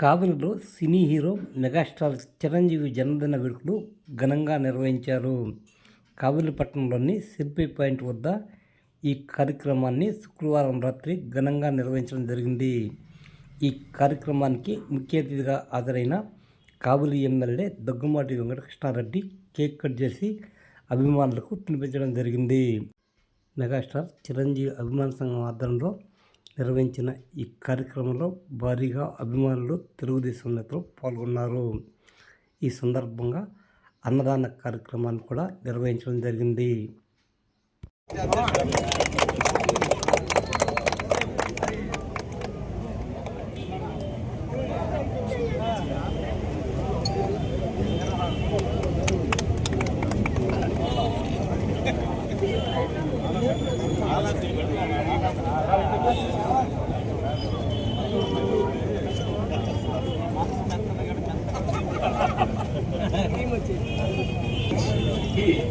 కావలిలో cine hero megastar Chiranjeevi జన్మదిన వేడుకలు ఘనంగా నిర్వహించారు. కావలి పట్టణంలోని శిల్పి పాయింట్ వద్ద ఈ కార్యక్రమాన్ని శుక్రవారం రాత్రి ఘనంగా నిర్వహించడం జరిగింది. ఈ కార్యక్రమానికి ముఖ్య అతిథిగా హాజరైన Kavali MLA Daggumati Venkatakrishna Reddy cake cut చేసి అభిమానులకు తినిపించడం జరిగింది. మెగాస్టార్ చిరంజీవి అభిమాన సంఘం ఆధ్వర్యంలో నిర్వహించిన ఈ కార్యక్రమంలో భారీగా అభిమానులు తెలుగుదేశం నేతలు పాల్గొన్నారు. ఈ సందర్భంగా అన్నదాన కార్యక్రమాన్ని కూడా నిర్వహించడం జరిగింది.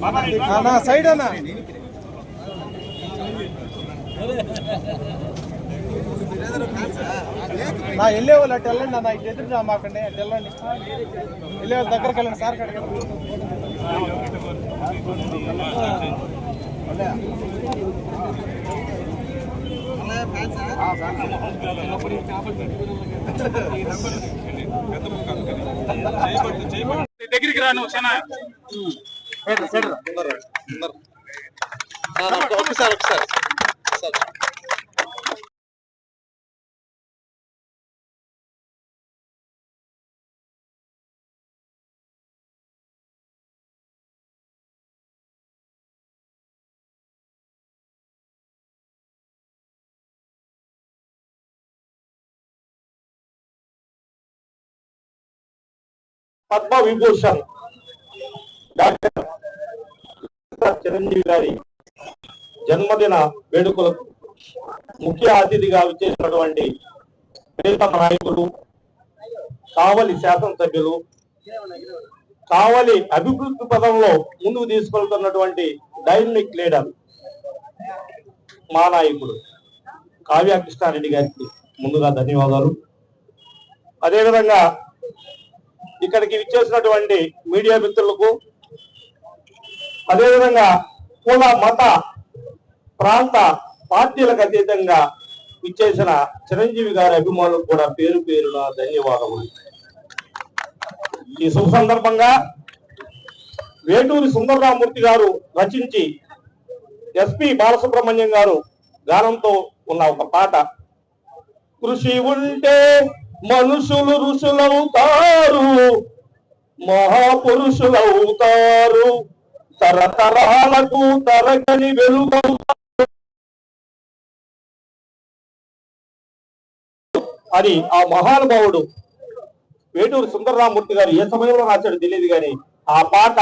నా సైడ్ అన్న. నా వెళ్ళే వాళ్ళు అటు వెళ్ళండి అన్న ఇటు ఎదురు మాకండి అటు వెళ్ళండి. వెళ్ళే వాళ్ళ దగ్గరికి వెళ్ళండి సార్ కడగ దగ్గరికి రాను చాలా ఒకసారి ఒకసారి పద్మ విభూషణ్ డాక్టర్ చిరంజీవి గారి జన్మదిన వేడుకలకు ముఖ్య అతిథిగా విచ్చేసినటువంటి ప్రీతమ నాయకులు కావలి శాసనసభ్యులు కావలి అభివృద్ధి పదంలో ముందుకు తీసుకెళ్తున్నటువంటి డైనమిక్ లీడర్ మా నాయకుడు కావ్య కృష్ణారెడ్డి గారికి ముందుగా ధన్యవాదాలు. అదేవిధంగా ఇక్కడికి విచ్చేసినటువంటి మీడియా మిత్రులకు అదేవిధంగా కుల మత ప్రాంత పార్టీలకు అతీతంగా ఇచ్చేసిన చిరంజీవి గారి అభిమానులకు కూడా పేరు పేరున ధన్యవాదములు. ఈ శుభ సందర్భంగా వేటూరి సుందరరామూర్తి గారు రచించి ఎస్పి బాలసుబ్రహ్మణ్యం గారు గానంతో ఉన్న ఒక పాట. కృషి ఉంటే మనుషులు ఋషులవుతారు మహాపురుషులవుతారు. తరతరాలకు తరగని వెలుగవుతారు అని ఆ మహానుభావుడు వేటూరు సుందరరామూర్తి గారు ఏ సమయంలో రాశాడు తెలియదు కానీ ఆ పాట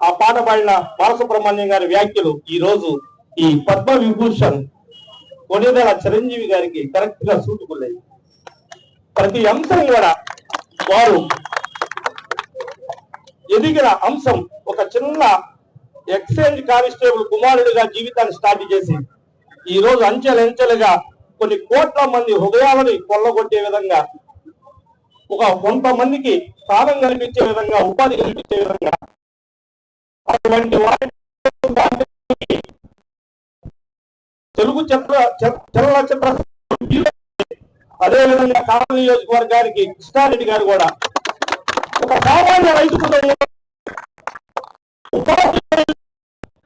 ఆ పాట పాడిన బాలసుబ్రహ్మణ్యం గారి వ్యాఖ్యలు ఈ రోజు ఈ పద్మ విభూషణ్ కొనిదల చిరంజీవి గారికి కరెక్ట్గా సూటుకున్నాయి ప్రతి అంశం కూడా వారు ఎదిగిన అంశం ఒక చిన్న ఎక్స్చేంజ్ కానిస్టేబుల్ కుమారుడిగా జీవితాన్ని స్టార్ట్ చేసి ఈ రోజు అంచెలంచెలుగా కొన్ని కోట్ల మంది హృదయాలని కొల్లగొట్టే విధంగా ఒక కొంతమందికి స్థానం కల్పించే విధంగా ఉపాధి కల్పించే విధంగా అటువంటి వారి తెలుగు చిత్ర చలనచిత్ర అదేవిధంగా కావలి నియోజకవర్గానికి కృష్ణారెడ్డి గారు కూడా ఒక సామాన్య రైతు కుటుంబం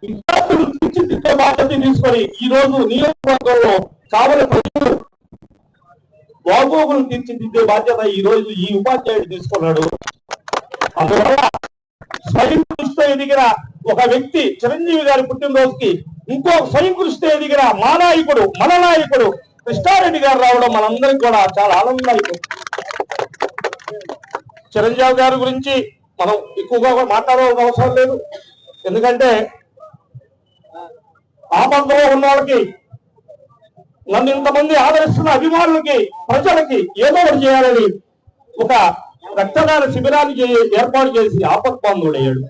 విద్యార్థులు తీర్చిదిద్దే బాధ్యత తీసుకొని ఈ రోజు నియోజకవర్గంలో కావలి ప్రజలు బాగోగులు తీర్చిదిద్దే బాధ్యత ఈ రోజు ఈ ఉపాధ్యాయుడు తీసుకున్నాడు. అందువల్ల స్వయం కృషితో ఎదిగిన ఒక వ్యక్తి చిరంజీవి గారి పుట్టినరోజుకి ఇంకో స్వయం కృషితో ఎదిగిన మా నాయకుడు మన నాయకుడు కృష్ణారెడ్డి గారు రావడం మనందరికి కూడా చాలా ఆనందదాయకం చిరంజీవి గారి గురించి మనం ఎక్కువగా మాట్లాడవలసిన అవసరం లేదు. ఎందుకంటే ఆ పంతలో ఉన్న వాళ్ళకి నన్ను ఇంతమంది ఆదరిస్తున్న అభిమానులకి ప్రజలకి ఏదో ఒకటి చేయాలని ఒక రక్తదాన శిబిరాన్ని ఏర్పాటు చేసి ఆపత్బంధుడయ్యాడు